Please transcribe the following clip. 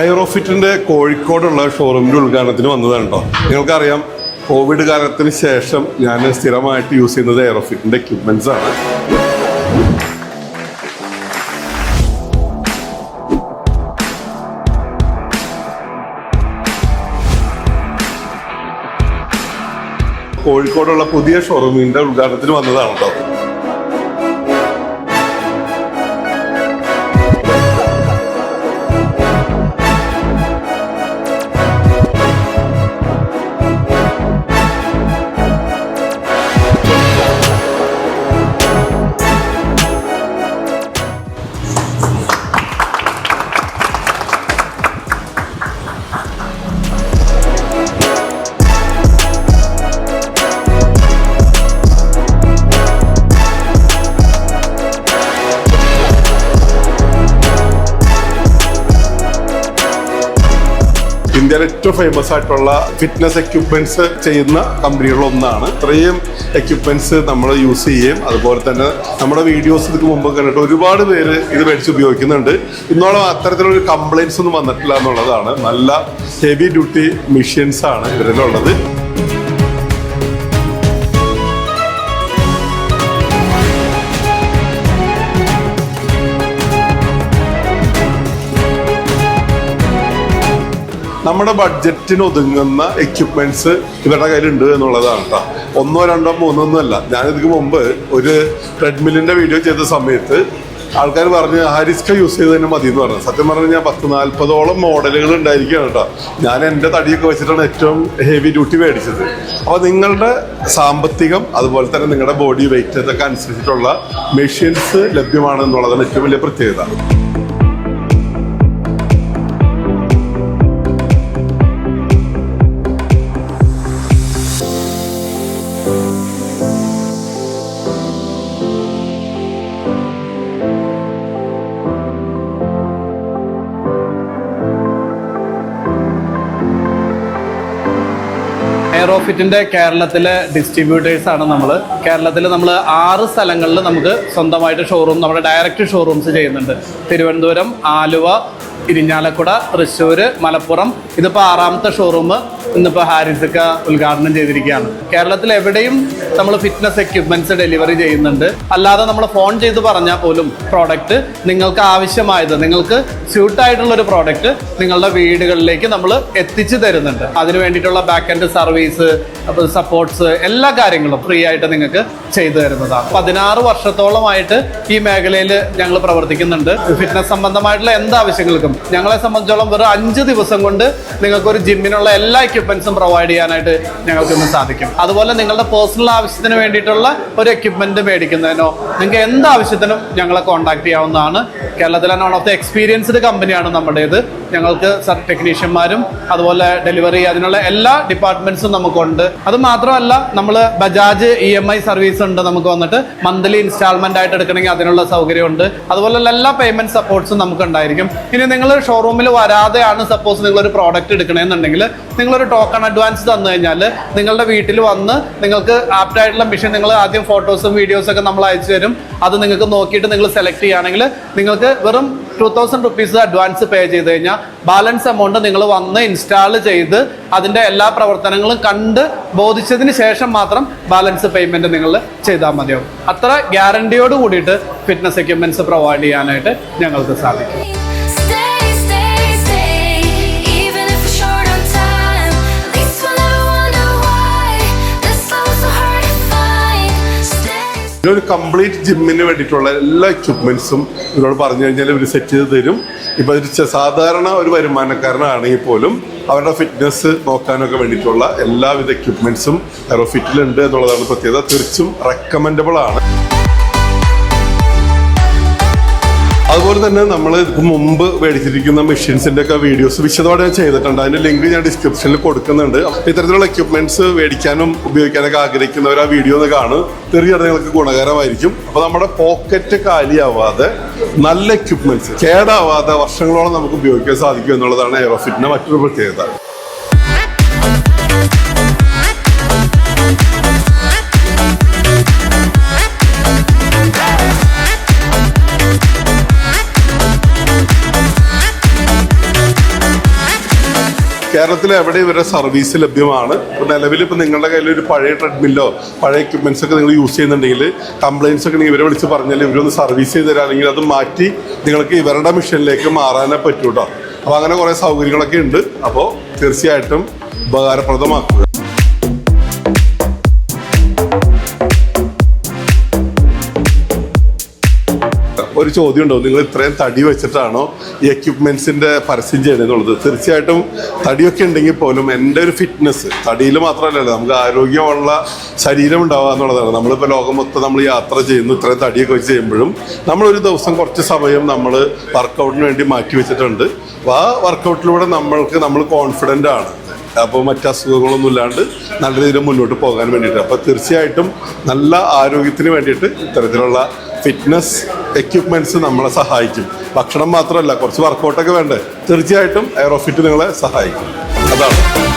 എയറോഫിറ്റിന്റെ കോഴിക്കോടുള്ള ഷോറൂമിന്റെ ഉദ്ഘാടനത്തിന് വന്നതാണ് കേട്ടോ നിങ്ങൾക്കറിയാം കോവിഡ് കാലത്തിന് ശേഷം ഞാൻ സ്ഥിരമായിട്ട് യൂസ് ചെയ്യുന്നത് എയറോഫിറ്റിന്റെ എക്യുപ്മെന്റ്സ് ആണ്. കോഴിക്കോടുള്ള പുതിയ ഷോറൂമിന്റെ ഉദ്ഘാടനത്തിന് വന്നതാണ് കേട്ടോ ഇന്ത്യയിലെ ഏറ്റവും ഫേമസ് ആയിട്ടുള്ള ഫിറ്റ്നസ് എക്യുപ്മെന്റ്സ് ചെയ്യുന്ന കമ്പനികളിലൊന്നാണ് ഇത്രയും എക്യുപ്മെന്റ്സ് നമ്മൾ യൂസ് ചെയ്യുകയും അതുപോലെ തന്നെ നമ്മുടെ വീഡിയോസ് ഇതിന് മുമ്പ് കണ്ടിട്ട് ഒരുപാട് പേര് ഇത് മേടിച്ച് ഉപയോഗിക്കുന്നുണ്ട്. ഇന്നോളം അത്തരത്തിലൊരു കംപ്ലൈൻസ് ഒന്നും വന്നിട്ടില്ല എന്നുള്ളതാണ്. നല്ല ഹെവി ഡ്യൂട്ടി മെഷീൻസ് ആണ് ഇതിലുള്ളത് നമ്മുടെ ബഡ്ജറ്റിന് ഒതുങ്ങുന്ന എക്യുപ്മെന്റ്സ് ഇവരുടെ കയ്യിലുണ്ട് എന്നുള്ളതാണ് കേട്ടോ ഒന്നോ രണ്ടോ മൂന്നോ ഞാൻ ഇതിന് മുമ്പ് ഒരു ട്രെഡ്മില്ലിന്റെ വീഡിയോ ചെയ്ത സമയത്ത് ആൾക്കാർ പറഞ്ഞ് ഹാരിസ്ക യൂസ് ചെയ്ത് തന്നെ മതി എന്ന് പറഞ്ഞു. സത്യം പറഞ്ഞു ഞാൻ പത്ത് നാൽപ്പതോളം മോഡലുകൾ ഉണ്ടായിരിക്കുകയാണ് കേട്ടോ ഞാൻ എന്റെ തടിയൊക്കെ വെച്ചിട്ടാണ് ഏറ്റവും ഹെവി ഡ്യൂട്ടി മേടിച്ചത്. അപ്പോൾ നിങ്ങളുടെ സാമ്പത്തികം അതുപോലെ തന്നെ നിങ്ങളുടെ ബോഡി വെയിറ്റ് ഇതൊക്കെ അനുസരിച്ചിട്ടുള്ള മെഷീൻസ് ലഭ്യമാണ് എന്നുള്ളതാണ് ഏറ്റവും വലിയ പ്രത്യേകത. എയറോഫിറ്റിന്റെ കേരളത്തിലെ ഡിസ്ട്രിബ്യൂട്ടേഴ്സാണ് നമ്മൾ കേരളത്തിൽ നമ്മൾ ആറ് സ്ഥലങ്ങളിൽ നമുക്ക് സ്വന്തമായിട്ട് ഷോറൂം നമ്മുടെ ഡയറക്റ്റ് ഷോറൂംസ് ചെയ്യുന്നുണ്ട്. തിരുവനന്തപുരം ആലുവ ഇരിഞ്ഞാലക്കുട തൃശ്ശൂർ മലപ്പുറം. ഇതിപ്പോൾ ആറാമത്തെ ഷോറൂം ഇന്നിപ്പോൾ ഹാരിസക്ക ഉദ്ഘാടനം ചെയ്തിരിക്കുകയാണ്. കേരളത്തിൽ എവിടെയും നമ്മൾ ഫിറ്റ്നസ് എക്യുപ്മെന്റ്സ് ഡെലിവറി ചെയ്യുന്നുണ്ട്. അല്ലാതെ നമ്മൾ ഫോൺ ചെയ്ത് പറഞ്ഞാൽ പോലും പ്രോഡക്റ്റ് നിങ്ങൾക്ക് ആവശ്യമായത് നിങ്ങൾക്ക് സ്യൂട്ടായിട്ടുള്ള ഒരു പ്രോഡക്റ്റ് നിങ്ങളുടെ വീടുകളിലേക്ക് നമ്മൾ എത്തിച്ചു തരുന്നുണ്ട്. അതിന് വേണ്ടിയിട്ടുള്ള ബാക്ക് എൻഡ് സർവീസ് സപ്പോർട്ട്സ് എല്ലാ കാര്യങ്ങളും ഫ്രീ ആയിട്ട് നിങ്ങൾക്ക് ചെയ്തു തരുന്നതാണ്. പതിനാറ് വർഷത്തോളമായിട്ട് ഈ മേഖലയിൽ ഞങ്ങൾ പ്രവർത്തിക്കുന്നുണ്ട്. ഫിറ്റ്നസ് സംബന്ധമായിട്ടുള്ള എന്ത് ആവശ്യങ്ങൾക്കും ഞങ്ങളെ സംബന്ധിച്ചോളം വെറും അഞ്ച് ദിവസം കൊണ്ട് നിങ്ങൾക്ക് ഒരു ജിമ്മിനുള്ള എല്ലാ എക്യുപ്മെന്റ്സും പ്രൊവൈഡ് ചെയ്യാനായിട്ട് ഞങ്ങൾക്ക് ഇന്ന് സാധിക്കും. അതുപോലെ നിങ്ങളുടെ പേഴ്സണൽ ആവശ്യത്തിന് വേണ്ടിയിട്ടുള്ള ഒരു എക്യുപ്മെന്റ് മേടിക്കുന്നതിനോ നിങ്ങൾക്ക് എന്ത് ആവശ്യത്തിനും ഞങ്ങളെ കോൺടാക്ട് ചെയ്യാവുന്നതാണ്. കേരളത്തിലെ വൺ ഓഫ് ദി എക്സ്പീരിയൻസ്ഡ് കമ്പനിയാണ് നമ്മുടേത്. ഞങ്ങൾക്ക് ടെക്നീഷ്യന്മാരും അതുപോലെ ഡെലിവറി അതിനുള്ള എല്ലാ ഡിപ്പാർട്ട്മെന്റ്സും നമുക്കുണ്ട്. അത് മാത്രമല്ല നമ്മൾ Bajaj E M I service ഉണ്ട് നമുക്ക് വന്നിട്ട്. മന്ത്ലി ഇൻസ്റ്റാൾമെന്റ് ആയിട്ട് എടുക്കണമെങ്കിൽ അതിനുള്ള സൗകര്യമുണ്ട്. അതുപോലെയുള്ള എല്ലാ പേയ്മെന്റ് സപ്പോർട്ട്സും നമുക്ക് ഉണ്ടായിരിക്കും ഇനി നിങ്ങൾ ഷോറൂമിൽ വരാതെയാണ് സപ്പോസ് നിങ്ങൾ ഒരു പ്രോഡക്റ്റ് എടുക്കണമെന്നുണ്ടെങ്കിൽ നിങ്ങളൊരു ടോക്കൺ അഡ്വാൻസ് തന്നു കഴിഞ്ഞാൽ നിങ്ങളുടെ വീട്ടിൽ വന്ന് നിങ്ങൾക്ക് ആപ്റ്റ് ആയിട്ടുള്ള മിഷൻ നിങ്ങൾ ആദ്യം ഫോട്ടോസും വീഡിയോസും ഒക്കെ നമ്മൾ അയച്ചു തരും. അത് നിങ്ങൾക്ക് നോക്കിയിട്ട് നിങ്ങൾ സെലക്ട് ചെയ്യുകയാണെങ്കിൽ നിങ്ങൾക്ക് വെറും two thousand rupees advance pay ചെയ്ത് കഴിഞ്ഞാൽ ബാലൻസ് എമൗണ്ട് നിങ്ങൾ വന്ന് ഇൻസ്റ്റാൾ ചെയ്ത് അതിന്റെ എല്ലാ പ്രവർത്തനങ്ങളും കണ്ട് ബോധിച്ചതിന് ശേഷം മാത്രം ബാലൻസ് പേയ്മെന്റ് നിങ്ങൾ ചെയ്താൽ മതിയാവും. അത്ര ഗ്യാരണ്ടിയോട് കൂടിയിട്ട് ഫിറ്റ്നസ് എക്യുപ്മെന്റ്സ് പ്രൊവൈഡ് ചെയ്യാനായിട്ട് ഞങ്ങൾക്ക് സാധിക്കും. ഒരു കംപ്ലീറ്റ് ജിമ്മിന് വേണ്ടിയിട്ടുള്ള എല്ലാ എക്യുപ്മെന്റ്സും ഇവരോട് പറഞ്ഞു കഴിഞ്ഞാൽ ഇവർ സെറ്റ് ചെയ്ത് തരും. ഇപ്പൊ ഒരു സാധാരണ ഒരു വരുമാനക്കാരനാണെങ്കിൽ പോലും അവരുടെ ഫിറ്റ്നസ് നോക്കാനൊക്കെ വേണ്ടിയിട്ടുള്ള എല്ലാവിധ എക്യുപ്മെന്റ്സും എറോഫിറ്റിലുണ്ട് എന്നുള്ളതാണ് പ്രത്യേകത. തീർച്ചും റെക്കമെൻഡബിൾ ആണ്. അതുപോലെ തന്നെ നമ്മൾ മുമ്പ് മേടിച്ചിരിക്കുന്ന മെഷീൻസിന്റെ ഒക്കെ വീഡിയോസ് വിശദമായിട്ട് ഞാൻ ചെയ്തിട്ടുണ്ട്. അതിന്റെ ലിങ്ക് ഞാൻ ഡിസ്ക്രിപ്ഷനിൽ കൊടുക്കുന്നുണ്ട്. ഇത്തരത്തിലുള്ള എക്യുപ്മെന്റ്സ് മേടിക്കാനും ഉപയോഗിക്കാനൊക്കെ ആഗ്രഹിക്കുന്നവർ ആ വീഡിയോ ഒന്ന് കാണും. നിങ്ങൾക്ക് ഗുണകരമായിരിക്കും. അപ്പൊ നമ്മുടെ പോക്കറ്റ് കാലിയാവാതെ നല്ല എക്യുപ്മെന്റ്സ് കേടാവാതെ വർഷങ്ങളോളം നമുക്ക് ഉപയോഗിക്കാൻ സാധിക്കും എന്നുള്ളതാണ് എയറോഫിറ്റിന്റെ മറ്റൊരു പ്രത്യേകത. കേരളത്തിൽ എവിടെ ഇവരുടെ സർവീസ് ലഭ്യമാണ്? നിലവിൽ ഇപ്പോൾ നിങ്ങളുടെ കയ്യിൽ ഒരു പഴയ ട്രെഡ്മില്ലോ പഴയ എക്യുപ്മെന്റ്സ് ഒക്കെ നിങ്ങൾ യൂസ് ചെയ്യുന്നുണ്ടെങ്കിൽ കംപ്ലയിൻസ് ഒക്കെ ഇവരെ വിളിച്ച് പറഞ്ഞാൽ ഇവരൊന്ന് സർവീസ് ചെയ്ത് തരാമെങ്കിൽ അത് മാറ്റി നിങ്ങൾക്ക് ഇവരുടെ മിഷനിലേക്ക് മാറാനേ പറ്റൂട്ടോ അപ്പോൾ അങ്ങനെ കുറേ സൗകര്യങ്ങളൊക്കെ ഉണ്ട്. അപ്പോൾ തീർച്ചയായിട്ടും ഉപകാരപ്രദമാക്കുക. ഒരു ചോദ്യം ഉണ്ടോ? നിങ്ങൾ ഇത്രയും തടി വെച്ചിട്ടാണോ ഈ എക്യുപ്മെന്റ്സിന്റെ പരസ്യം ചെയ്യണമെന്നുള്ളത് തീർച്ചയായിട്ടും തടിയൊക്കെ ഉണ്ടെങ്കിൽ പോലും എന്റെ ഒരു ഫിറ്റ്നസ് തടിയിൽ മാത്രമല്ലല്ലോ നമുക്ക് ആരോഗ്യമുള്ള ശരീരം ഉണ്ടാവുക എന്നുള്ളതാണ്. നമ്മളിപ്പോൾ ലോകം മൊത്തം നമ്മൾ യാത്ര ചെയ്യുന്നു ഇത്രയും തടിയൊക്കെ വെച്ച് ചെയ്യുമ്പോഴും നമ്മളൊരു ദിവസം കുറച്ച് സമയം നമ്മൾ വർക്കൗട്ടിന് വേണ്ടി മാറ്റി വെച്ചിട്ടുണ്ട്. അപ്പോൾ ആ വർക്കൗട്ടിലൂടെ നമ്മൾക്ക് നമ്മൾ കോൺഫിഡന്റ് ആണ്. അപ്പോൾ മറ്റ് അസുഖങ്ങളൊന്നും ഇല്ലാണ്ട് നല്ല രീതിയിൽ മുന്നോട്ട് പോകാൻ വേണ്ടിയിട്ട്. അപ്പോൾ തീർച്ചയായിട്ടും നല്ല ആരോഗ്യത്തിന് വേണ്ടിയിട്ട് ഇത്തരത്തിലുള്ള ഫിറ്റ്നസ് എക്യുപ്മെന്റ്സ് നമ്മളെ സഹായിക്കും. ഭക്ഷണം മാത്രമല്ല കുറച്ച് വർക്കൗട്ടൊക്കെ വേണ്ടേ? തീർച്ചയായിട്ടും എയറോഫിറ്റ് നിങ്ങളെ സഹായിക്കും. അതാണ്.